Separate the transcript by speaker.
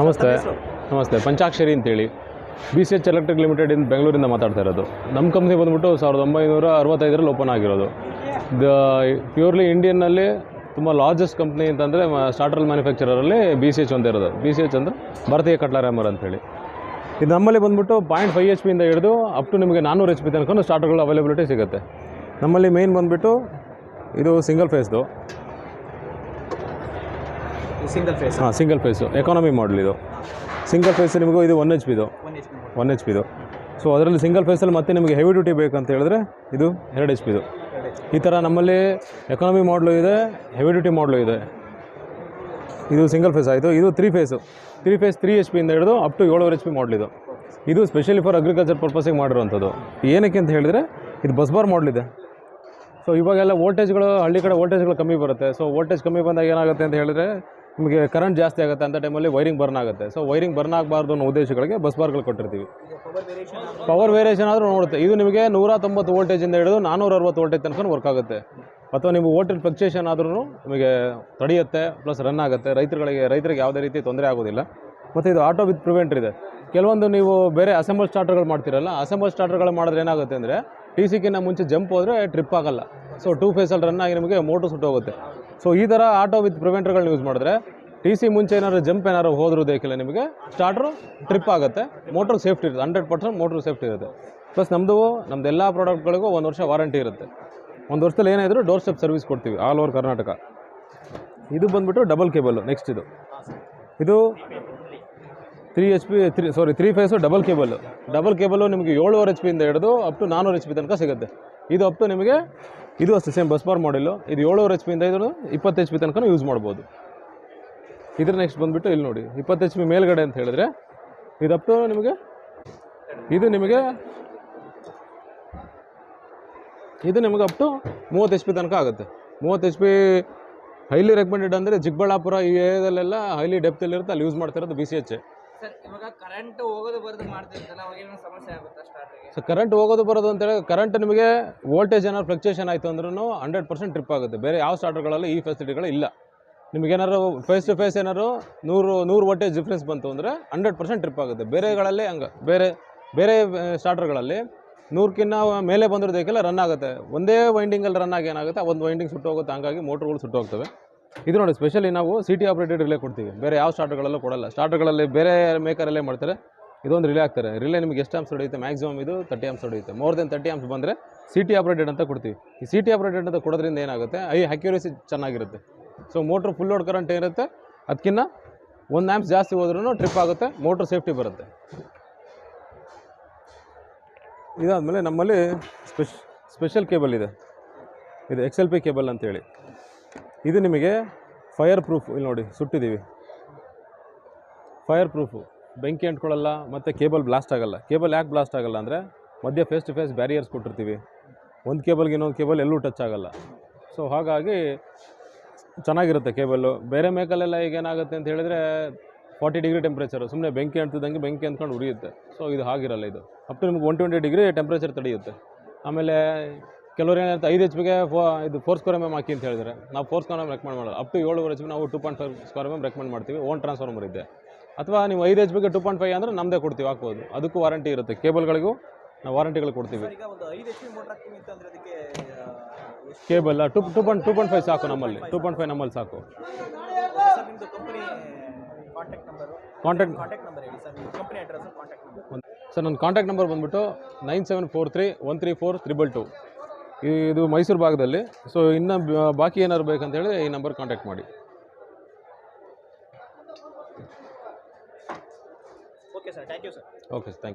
Speaker 1: ನಮಸ್ತೆ ನಮಸ್ತೆ ಪಂಚಾಕ್ಷರಿ ಅಂತೇಳಿ B C H electric limited ಇಂದ ಬೆಂಗಳೂರಿಂದ ಮಾತಾಡ್ತಾ ಇರೋದು ನಮ್ಮ ಕಂಪ್ನಿ ಬಂದ್ಬಿಟ್ಟು ಸಾವಿರದ ಒಂಬೈನೂರ ಅರವತ್ತೈದರಲ್ಲಿ ಓಪನ್ ಆಗಿರೋದು ದ ಪ್ಯೂರ್ಲಿ ಇಂಡಿಯನ್ನಲ್ಲಿ ತುಂಬ ಲಾರ್ಜೆಸ್ಟ್ ಕಂಪ್ನಿ ಅಂತಂದರೆ ಸ್ಟಾರ್ಟಲ್ ಮ್ಯಾನುಫ್ಯಾಕ್ಚರರಲ್ಲಿ ಬಿ ಸಿ ಎಚ್ ಅಂತ ಇರೋದು ಬಿ ಸಿ ಎಚ್ ಅಂದರೆ ಭಾರತೀಯ ಕಟ್ಲಾರ್ಯಾಮರ್ ಅಂತೇಳಿ ಇದು ನಮ್ಮಲ್ಲಿ ಬಂದುಬಿಟ್ಟು ಪಾಯಿಂಟ್ ಫೈವ್ ಎಚ್ ಪಿಯಿಂದ ಹಿಡಿದು ಅಪ್ ಟು ನಿಮಗೆ ನಾನ್ನೂರು ಎಚ್ ಪಿ ತನಕ ಸ್ಟಾರ್ಟರ್ಗಳು ಅವೈಲೇಬಿಲಿಟಿ ಸಿಗುತ್ತೆ ನಮ್ಮಲ್ಲಿ ಮೇನ್ ಬಂದುಬಿಟ್ಟು ಇದು ಸಿಂಗಲ್ ಫೇಸ್ದು
Speaker 2: ಸಿಂಗಲ್ ಫೇಸ್
Speaker 1: ಹಾಂ ಸಿಂಗಲ್ ಫೇಸು ಎಕಾನಮಿ ಮಾಡಲ್ ಇದು ಸಿಂಗಲ್ ಫೇಸ್ ನಿಮಗೂ ಇದು ಒನ್ ಎಚ್ ಪಿದು
Speaker 2: ಒನ್ ಎಚ್
Speaker 1: ಪಿದು ಸೊ ಅದರಲ್ಲಿ ಸಿಂಗಲ್ ಫೇಸಲ್ಲಿ ಮತ್ತೆ ನಿಮಗೆ ಹೆವಿ ಡ್ಯೂಟಿ ಬೇಕಂತ ಹೇಳಿದ್ರೆ ಇದು ಎರಡು ಎಚ್ ಪಿದು ಈ ಥರ ನಮ್ಮಲ್ಲಿ ಎಕಾನಮಿ ಮಾಡಲು ಇದೆ ಹೆವಿ ಡ್ಯೂಟಿ ಮಾಡಲು ಇದೆ ಇದು ಸಿಂಗಲ್ ಫೇಸ್ ಆಯಿತು ಇದು three phase three phase three H ಪಿಯಿಂದ ಹಿಡಿದು ಅಪ್ ಟು ಏಳುವರೆ ಎಚ್ ಪಿ ಮಾಡಲಿದು ಇದು ಸ್ಪೆಷಲಿ ಫಾರ್ ಅಗ್ರಿಕಲ್ಚರ್ ಪರ್ಪಸಿಗೆ ಮಾಡಿರುವಂಥದ್ದು ಏನಕ್ಕೆ ಅಂತ ಹೇಳಿದರೆ ಇದು ಬಸ್ ಬಸ್ಬಾರ್ ಇದೆ ಸೊ ಇವಾಗೆಲ್ಲ ವೋಲ್ಟೇಜ್ಗಳು ಹಳ್ಳಿ ಕಡೆ ವೋಲ್ಟೇಜ್ಗಳು ಕಮ್ಮಿ ಬರುತ್ತೆ ಸೊ ವೋಲ್ಟೇಜ್ ಕಮ್ಮಿ ಬಂದಾಗ ಏನಾಗುತ್ತೆ ಅಂತ ಹೇಳಿದ್ರೆ ನಿಮಗೆ ಕರೆಂಟ್ ಜಾಸ್ತಿ ಆಗುತ್ತೆ ಅಂತ ಟೈಮಲ್ಲಿ ವೈರಿಂಗ್ ಬರ್ನ್ ಆಗುತ್ತೆ ಸೊ ವೈರಿಂಗ್ ಬರ್ನ್ ಆಗಬಾರ್ದು ಅನ್ನೋ ಉದ್ದೇಶಗಳಿಗೆ ಬಸ್ ಬಾರ್ಗಳು ಕೊಟ್ಟಿರ್ತೀವಿ
Speaker 2: ಪವರ್ ವೇರಿಯೇಷನ್
Speaker 1: ಆದರೂ ನೋಡುತ್ತೆ ಇದು ನಿಮಗೆ ನೂರ ತೊಂಬತ್ತು ವೋಲ್ಟೇಜಿಂದ ಹಿಡಿದು ನಾನ್ನೂರ ಅರವತ್ತು ವೋಲ್ಟೇಜ್ ತನಕ ವರ್ಕ್ ಆಗುತ್ತೆ ಅಥವಾ ನೀವು ವೋಲ್ಟೇಜ್ ಫ್ಲಕ್ಚುಯೇಷನ್ ಆದ್ರೂ ನಿಮಗೆ ತಡೆಯುತ್ತೆ ಪ್ಲಸ್ ರನ್ ಆಗುತ್ತೆ ರೈತರುಗಳಿಗೆ ರೈತರಿಗೆ ಯಾವುದೇ ರೀತಿ ತೊಂದರೆ ಆಗೋದಿಲ್ಲ ಮತ್ತು ಇದು ಆಟೋ ವಿತ್ ಪ್ರಿವೆಂಟರ್ ಇದೆ ಕೆಲವೊಂದು ನೀವು ಬೇರೆ ಅಸೆಂಬಲ್ ಸ್ಟಾರ್ಟರ್ಗಳು ಮಾಡ್ತೀರಲ್ಲ ಅಸೆಂಬಲ್ ಸ್ಟಾರ್ಟರ್ಗಳು ಮಾಡಿದ್ರೆ ಏನಾಗುತ್ತೆ ಅಂದರೆ ಟಿ ಕಿನ್ನ ಮುಂಚೆ ಜಂಪ್ ಹೋದರೆ ಟ್ರಿಪ್ ಆಗಲ್ಲ ಸೊ ಟೂ ಫೇಸಲ್ಲಿ ರನ್ ಆಗಿ ನಿಮಗೆ ಮೋಟ್ರ್ ಸುಟ್ಟೋಗುತ್ತೆ ಸೊ ಈ ಥರ ಆಟೋ ವಿತ್ ಪ್ರಿವೆಂಟರ್ಗಳನ್ನ ಯೂಸ್ ಮಾಡಿದ್ರೆ ಟಿ ಸಿ ಮುಂಚೆ ಏನಾದ್ರು ಜಂಪ್ ಏನಾದ್ರು ಹೋದರೂ ದೇಖಿಲ್ಲ ನಿಮಗೆ ಸ್ಟಾರ್ಟ್ರು ಟ್ರಿಪ್ ಆಗುತ್ತೆ ಮೋಟ್ರ್ ಸೇಫ್ಟಿ ಇರುತ್ತೆ ಹಂಡ್ರೆಡ್ ಪರ್ಸೆಂಟ್ ಮೋಟ್ರ್ ಸೇಫ್ಟಿ ಇರುತ್ತೆ ಪ್ಲಸ್ ನಮ್ಮದು ನಮ್ದು ಎಲ್ಲ ಪ್ರಾಡಕ್ಟ್ಗಳಿಗೂ ಒಂದು ವರ್ಷ ವಾರಂಟಿ ಇರುತ್ತೆ ಒಂದು ವರ್ಷದಲ್ಲಿ ಏನಾದರೂ ಡೋರ್ ಸ್ಟೆಪ್ ಸರ್ವಿಸ್ ಕೊಡ್ತೀವಿ ಆಲ್ ಓವರ್ ಕರ್ನಾಟಕ ಇದು ಬಂದುಬಿಟ್ಟು ಡಬಲ್ ಕೇಬಲ್ ನೆಕ್ಸ್ಟ್ ಇದು ಇದು three H P three sorry three phase double cable double cable ನಿಮಗೆ ಏಳುವರೆ ಎಚ್ ಪಿಯಿಂದ ಹಿಡಿದು ಅಪ್ ಟು ನಾನ್ನೂರು ಎಚ್ ಪಿ ತನಕ ಸಿಗುತ್ತೆ ಇದು ಅಪ್ ಟು ನಿಮಗೆ ಇದು ಅಷ್ಟೇ ಸೇಮ್ ಬಸ್ ಬಾರ್ ಮಾಡೆಲ್ಲು ಇದು ಏಳುವರೆ ಎಚ್ ಪಿಯಿಂದ ಇದನ್ನು ಇಪ್ಪತ್ತು ಎಚ್ ಪಿ ತನಕ ಯೂಸ್ ಮಾಡ್ಬೋದು ಇದ್ರ ನೆಕ್ಸ್ಟ್ ಬಂದುಬಿಟ್ಟು ಇಲ್ಲಿ ನೋಡಿ ಇಪ್ಪತ್ತು ಎಚ್ ಪಿ ಮೇಲ್ಗಡೆ ಅಂತ ಹೇಳಿದ್ರೆ ಇದು ಅಪ್ ಟು ನಿಮಗೆ ಇದು ನಿಮಗೆ ಇದು ನಿಮಗೆ ಅಪ್ ಟು ಮೂವತ್ತು ಎಚ್ ಪಿ ತನಕ ಆಗುತ್ತೆ ಮೂವತ್ತು ಎಚ್ ಪಿ ಹೈಲಿ ರೆಕಮೆಂಡೆಡ್ ಅಂದರೆ ಚಿಕ್ಕಬಳ್ಳಾಪುರ ಈ ಏರಿಯಾದಲ್ಲೆಲ್ಲ ಹೈಲಿ ಡೆಪ್ತಲ್ಲಿರುತ್ತೆ ಅಲ್ಲಿ ಯೂಸ್ ಮಾಡ್ತಿರೋದು ಬಿ ಸಿ ಎಚ್
Speaker 2: ಕರೆಂಟ್ ಹೋಗೋದು ಬರೋದು ಮಾಡ್ತಿರ್ತಲ್ಲ ಸಮಸ್ಯೆ ಆಗುತ್ತೆ
Speaker 1: ಸೊ ಕರೆಂಟ್ ಹೋಗೋದು ಬರೋದು ಅಂತೇಳಿ ಕರೆಂಟ್ ನಿಮಗೆ ವೋಲ್ಟೇಜ್ ಏನಾದ್ರು ಫ್ಲಕ್ಚುಯೇಷನ್ ಆಯಿತು ಅಂದ್ರೂ ಹಂಡ್ರೆಡ್ ಪರ್ಸೆಂಟ್ ಟ್ರಿಪ್ ಆಗುತ್ತೆ ಬೇರೆ ಯಾವ ಸ್ಟಾರ್ಟರ್ಗಳಲ್ಲಿ ಈ ಫೆಸಿಲಿಟಿಗಳು ಇಲ್ಲ ನಿಮಗೇನಾದ್ರು ಫೇಸ್ ಟು ಫೇಸ್ ಏನಾದ್ರು ನೂರು ನೂರು ವೋಲ್ಟೇಜ್ ಡಿಫ್ರೆನ್ಸ್ ಬಂತು ಅಂದರೆ ಹಂಡ್ರೆಡ್ ಪರ್ಸೆಂಟ್ ಟ್ರಿಪ್ ಆಗುತ್ತೆ ಬೇರೆಗಳಲ್ಲಿ ಹಂಗೆ ಬೇರೆ ಬೇರೆ ಸ್ಟಾರ್ಟರ್ಗಳಲ್ಲಿ ನೂರಕ್ಕಿಂತ ಮೇಲೆ ಬಂದಿರೋದಕ್ಕೆಲ್ಲ ರನ್ ಆಗುತ್ತೆ ಒಂದೇ ವೈಂಡಿಂಗಲ್ಲಿ ರನ್ ಆಗಿ ಏನಾಗುತ್ತೆ ಒಂದು ವೈಂಡಿಂಗ್ ಸುಟ್ಟು ಹೋಗುತ್ತೆ ಹಂಗಾಗಿ ಮೋಟ್ರುಗಳು ಸುಟ್ಟು ಹೋಗ್ತವೆ ಇದು ನೋಡಿ ಸ್ಪೆಷಲಿ ನಾವು ಸಿಟಿ ಆಪ್ರೇಟೆಡ್ ರಿಲೇ ಕೊಡ್ತೀವಿ ಬೇರೆ ಯಾವ ಸ್ಟಾರ್ಟರ್ಗಳಲ್ಲೂ ಕೊಡಲ್ಲ ಸ್ಟಾರ್ಟರ್ಗಳಲ್ಲಿ ಬೇರೆ ಮೇಕರಲ್ಲೇ ಮಾಡ್ತಾರೆ ಇದೊಂದು ರಿಲೇ ಆಗ್ತಾರೆ ರಿಲೇ ನಿಮಗೆ ಎಷ್ಟು ಆಮ್ಸ್ ಹೊಡೆಯುತ್ತೆ ಮ್ಯಾಕ್ಸಿಮಮ್ ಇದು ತರ್ಟಿ ಆಮ್ಸ್ ಹೊಡೆಯುತ್ತೆ ಮೋರ್ ದೆನ್ ತರ್ಟಿ ಆಮ್ಸ್ ಬಂದರೆ ಸಿಟಿ ಟಿ ಅಂತ ಕೊಡ್ತೀವಿ ಈ ಸಿಟಿ ಟಿ ಅಂತ ಕೊಡೋದ್ರಿಂದ ಏನಾಗುತ್ತೆ ಐ ಹ್ಯಾಕ್ಯುರೇಸಿ ಚೆನ್ನಾಗಿರುತ್ತೆ so motor full load current ಏನಿರುತ್ತೆ ಅದಕ್ಕಿಂತ ಒಂದು ಆ್ಯಂಪ್ಸ್ ಜಾಸ್ತಿ ಹೋದ್ರೂ ಟ್ರಿಪ್ ಆಗುತ್ತೆ ಮೋಟ್ರ್ ಸೇಫ್ಟಿ ಬರುತ್ತೆ ಇದಾದಮೇಲೆ ನಮ್ಮಲ್ಲಿ ಸ್ಪೆಷ್ ಸ್ಪೆಷಲ್ ಕೇಬಲ್ ಇದೆ ಇದು ಎಕ್ಸ್ ಎಲ್ ಪಿ ಕೇಬಲ್ ಅಂತೇಳಿ ಇದು ನಿಮಗೆ ಫೈರ್ ಪ್ರೂಫ್ ಇಲ್ಲಿ ನೋಡಿ ಸುಟ್ಟಿದ್ದೀವಿ ಫೈರ್ ಪ್ರೂಫು ಬೆಂಕಿ ಅಂಟ್ಕೊಳ್ಳಲ್ಲ ಮತ್ತು ಕೇಬಲ್ ಬ್ಲಾಸ್ಟ್ ಆಗೋಲ್ಲ ಕೇಬಲ್ ಯಾಕೆ ಬ್ಲಾಸ್ಟ್ ಆಗಲ್ಲ ಅಂದರೆ ಮಧ್ಯೆ ಫೇಸ್ ಟು ಫೇಸ್ ಬ್ಯಾರಿಯರ್ಸ್ ಕೊಟ್ಟಿರ್ತೀವಿ ಒಂದು ಕೇಬಲ್ಗೆ ಇನ್ನೊಂದು ಕೇಬಲ್ ಎಲ್ಲೂ ಟಚ್ ಆಗೋಲ್ಲ ಸೊ ಹಾಗಾಗಿ ಚೆನ್ನಾಗಿರುತ್ತೆ ಕೇಬಲ್ಲು ಬೇರೆ ಮೇಕಲೆಲ್ಲ ಏನಾಗುತ್ತೆ ಅಂತ ಹೇಳಿದರೆ ಫಾರ್ಟಿ ಡಿಗ್ರಿ ಟೆಂಪ್ರೇಚರ್ ಸುಮ್ಮನೆ ಬೆಂಕಿ ಅಂತದಂಗೆ ಬೆಂಕಿ ಅಂತ್ಕೊಂಡು ಉರಿಯುತ್ತೆ ಸೊ ಇದು ಹಾಗಿರಲ್ಲ ಇದು ಅಪ್ ಟು ನಿಮ್ಗೆ ಒನ್ ಟ್ವೆಂಟಿ ಡಿಗ್ರಿ ಟೆಂಪ್ರೇಚರ್ ತಡೆಯುತ್ತೆ ಆಮೇಲೆ ಕೆಲವರು ಏನಂತ ಐದು ಎಚ್ ಫೋ ಇದು ಫೋರ್ ಸ್ಕ್ವೇರ್ ಎಮ್ ಎಮ್ ಹಾಕಿ ಅಂತ ಹೇಳಿದರೆ ನಾವು ಫೋರ್ ಸ್ಕ್ವೇರ್ ಎಮ್ ರೆಕಮೆಂಡ್ ಮಾಡೋದು ಅಪ್ ಟು ಏಳುವರೆ ಎಚ್ ನಾವು two point five square M recommend ಮಾಡ್ತೀವಿ ಓನ್ ಟ್ರಾನ್ಸ್ಫಾರ್ಮರ್ ಇದೆ ಅಥವಾ ನೀವು ಐದು ಎಚ್ ಬಿಗೆ ಟು ಪಾಯಿಂಟ್ ಫೈವ್ ಅಂದರೆ ನಮ್ಮದೇ ಕೊಡ್ತೀವಿ ಹಾಕ್ಬೋದು ಅದಕ್ಕೂ ವಾರಂಟಿ ಇರುತ್ತೆ ಕೇಬಲ್ಗಳಿಗೂ ನಾವು ವಾರಂಟಿಗಳು ಕೊಡ್ತೀವಿ cable two two point two point five ಸಾಕು ನಮ್ಮಲ್ಲಿ ಟೂ ಪಾಯಿಂಟ್ ಫೈವ್ ನಮ್ಮಲ್ಲಿ ಸಾಕು
Speaker 2: ಸರ್
Speaker 1: ನನ್ನ ಕಾಂಟ್ಯಾಕ್ಟ್ ನಂಬರ್ ಬಂದ್ಬಿಟ್ಟು nine seven four three one three four triple two ಇದು ಮೈಸೂರು ಭಾಗದಲ್ಲಿ ಸೊ ಇನ್ನು ಬಾಕಿ ಏನಾದ್ರು ಬೇಕಂತೇಳಿ ಈ ನಂಬರ್ ಕಾಂಟ್ಯಾಕ್ಟ್ ಮಾಡಿ
Speaker 2: okay sir thank you sir
Speaker 1: okay thank you